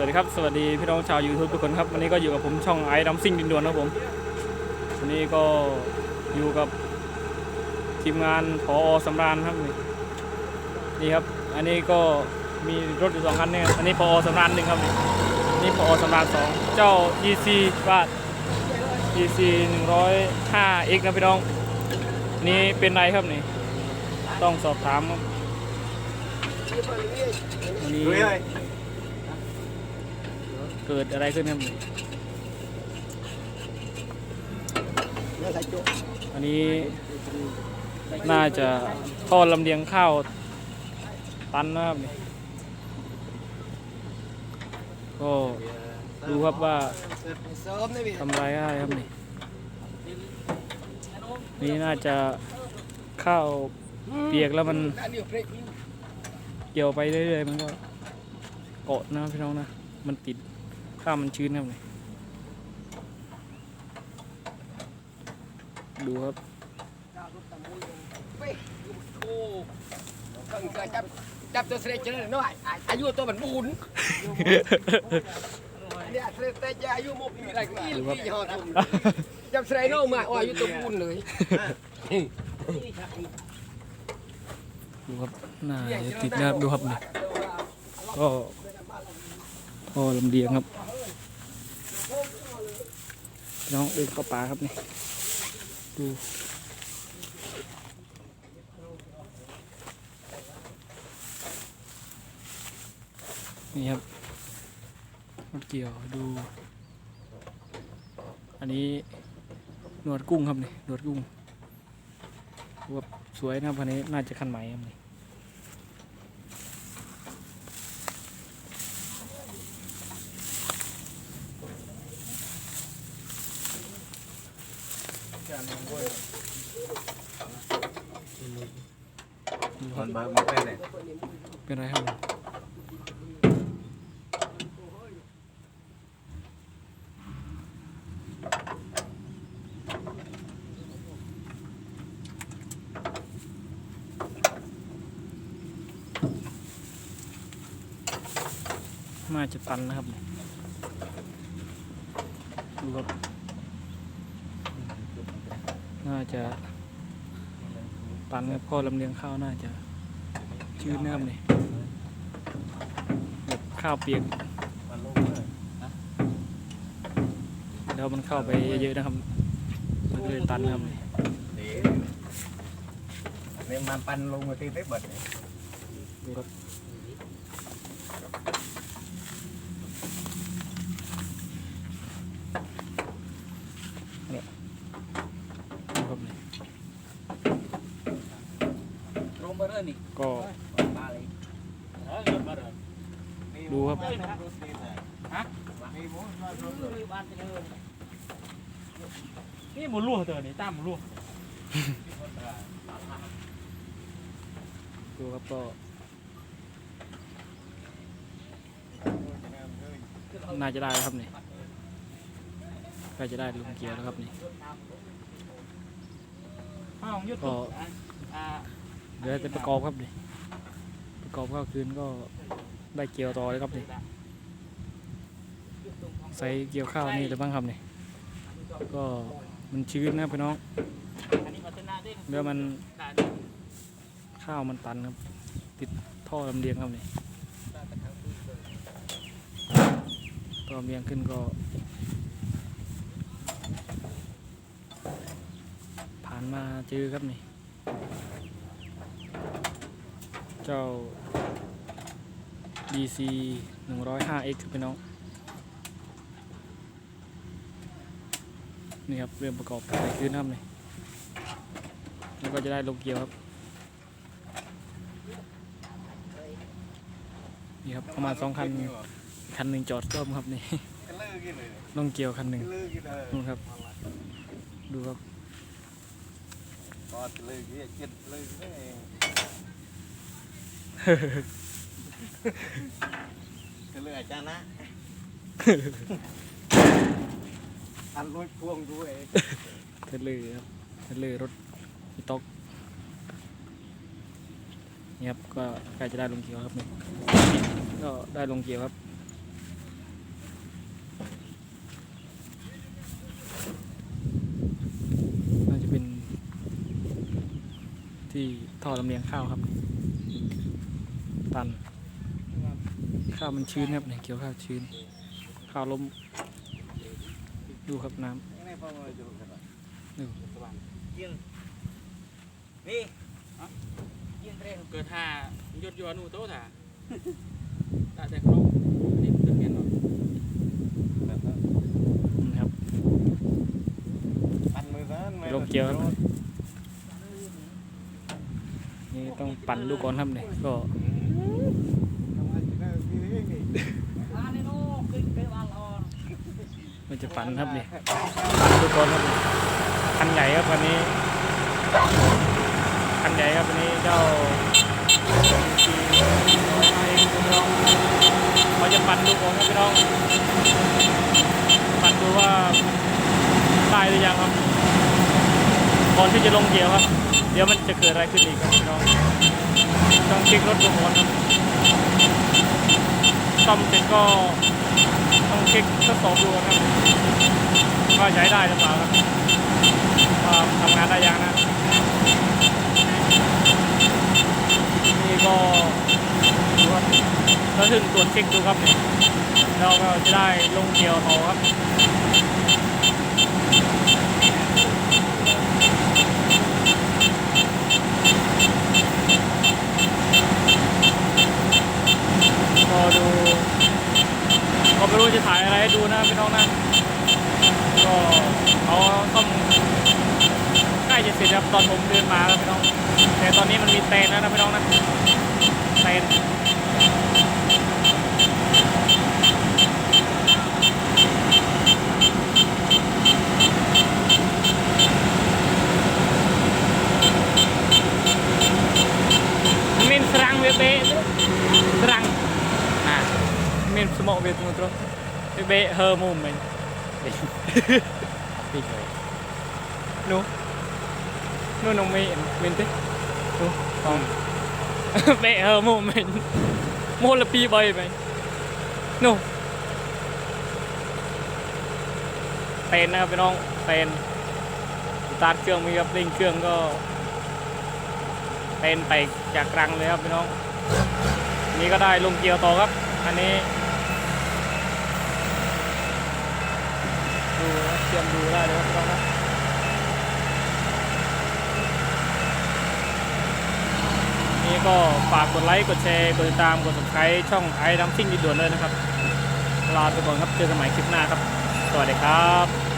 วัสดีครับ สวัสดีพี่น้องชาวยูทูบทุกคนครับ วันนี้ก็อยู่กับผมช่องไอ้ดัมซิ่งดินดวนครับผม วันนี้ก็อยู่กับทีมงานพอสำราญครับ นี่ครับ อันนี้ก็มีรถอยู่สองคันเนี่ยอันนี้พอสำราญหนึ่งครับ นี่นี่พอสำราญสองเจ้า EC บาท EC 105 X นะพี่น้อง นี่เป็นไรครับนี่ต้องสอบถามครับวันนี้ เกิดอะไรขึ้นครับนี่อันนี้น่าจะท่อลำเลียงข้าวตันนะครับนี่ก็ดูครับว่าทำไรได้ครับนี่นี่น่าจะข้าวเปียกแล้วมันเกี่ยวไปเรื่อยๆมันก็เกาะนะพี่น้องนะ มันติด ข้าวมันชื้นครับนี่ดูครับจับจับตัวเสด็จเจริญน้อยอายุตัวมันบุญเนี่ยเสด็จแต่อายุมกมีอะไรก็อีกที่ห่อทุ่มจับเสด็จน้องมาอายุตัวบุญเลยดูครับน่าจะติดนะครับดูครับนี่ก็ ก็ลำเลียงครับน้องเดินเข้าป่าครับนี่ดูนี่ครับมันเกี่ยวดู อันนี้หนวดกุ้งครับนี่หนวดกุ้งแบบสวยนะครับคันนี้น่าจะคันใหม่ครับนี่ มันมามาเป็นเลยเป็นไรครับน่าจะตันนะครับเนี่ยดูรับน่า จะตันครับพ่อลำเลียงข้าวน่าจะชื้นนะครับนี่แบบข้าวเปียกแล้วมันเข้าไปเยอะๆนะครับ มันก็เลยตันนะครับนี่นี่มันปันลงมาที่ได้เบิดดูครับเนี่ยดูครับนี่ ลงมาเรื่อย นี่ก็มาเลยดูครับนี่หมูลูกเตอนี่ตามหมูลูกดูครับก็น่าจะได้แล้วครับนี่ใกล้จะได้ลุงเกียร์แล้วครับนี่ห้องยุดก็อ่า เดี๋ยวจะประกอบครับนี่ประกอบข้าวคืนก็ได้เกี่ยวต่อเลยครับนี่ใส่เกี่ยวข้าวนี่เลยบ้างครับนี่ก็มันชื้นนะพี่น้องอันนี้พัฒนาได้เดี๋ยวมันข้าวมันตันครับ ติดท่อลำเลียงครับนี่ท่อลำเลียงขึ้นก็ผ่านมาเจอครับนี่ เจ้า DC 105X ครับพี่น้อง นี่ครับ เริ่มประกอบอะไรขึ้นครับนี่แล้วก็จะได้ลงเกียวครับ นี่ครับ ประมาณสองคัน คันหนึ่งจอดซ่อมครับนี่กันเลิกกินเลยลงเกียวคันหนึ่งเลิกกินเลยนู่นครับ ดูครับตอนเลิกกินกินเลิกเอง ก็เลยอาจานะ อันรถพ่วงด้วยเทเลยครับเทเลยรถพี่ตอกนี่ครับก็ใกล้จะได้ลงเกียวครับเนี่ยก็ได้ลงเกียวครับน่าจะเป็นที่ท่อลำเลียงข้าวครับ ตัน ข้าวมันชื้นครับเนี่ยเกี่ยวข้าวชื้น ข้าวล้ม ดูครับน้ำดูนี่ยิงเตรงเกิดท่ายดยอนูโต๊ะท่าแต่แต่ครบนี่จะเปลี่ยนหรอนะครับปั่นมือซะลมเกี่ยวครับนี่ต้องปั่นดูก่อนครับเนี่ยก็ มัน จะปั่นครับนี่ปั่นทุกคนครับคันใหญ่ครับวันนี้คันใหญ่ครับวันนี้เจ้าเขาจะปั่นดูก่อนครับพี่น้องปั่นดูว่าได้หรือยังครับก่อนที่จะลงเกียร์ครับ เดี๋ยวมันจะเกิดอะไรขึ้นอีกครับพี่น้องต้องเช็ครถดูก่อนครับซ่อมเสร็จก็ เช็คทดสอบดูก่อนครับว่าใช้ได้หรือเปล่าครับว่าทำงานได้ยังนะนี่ก็ดูครับแล้วถึงตรวจเช็คดูครับเนี่ยเราก็จะได้ลงเกียวต่อครับ ตอนผมเดินมาแล้วพี่น้อง แต่ตอนนี้มันมีเตนแล้วนะพี่น้องนะเตนมินสรังเวเบสรังอ่ามินสมองเวทมุตรเวเ บเฮอร์มุมเมนปีกเลยนูนูนงมีเมนตินูสอง mẹ hờ mô mình mô là pi bay mày no เตนนะครับพี่น้องเตนสตาร์ทเครื่องมีครับเร่งเครื่องก็เตนไปจากรังเลยครับพี่น้อง นี่ก็ได้ลงเกียวต่อครับ อันนี้ดูนะเตรียมดูได้เลยครับพี่น้องนะ นี่ ก็ฝากกดไลค์ กดแชร์ กดติดตาม กด subscribe ช่องไอ้ดัมซิ่งดีด่วนเลยนะครับ ลาไปก่อนครับ เจอกันใหม่คลิปหน้าครับ สวัสดีครับ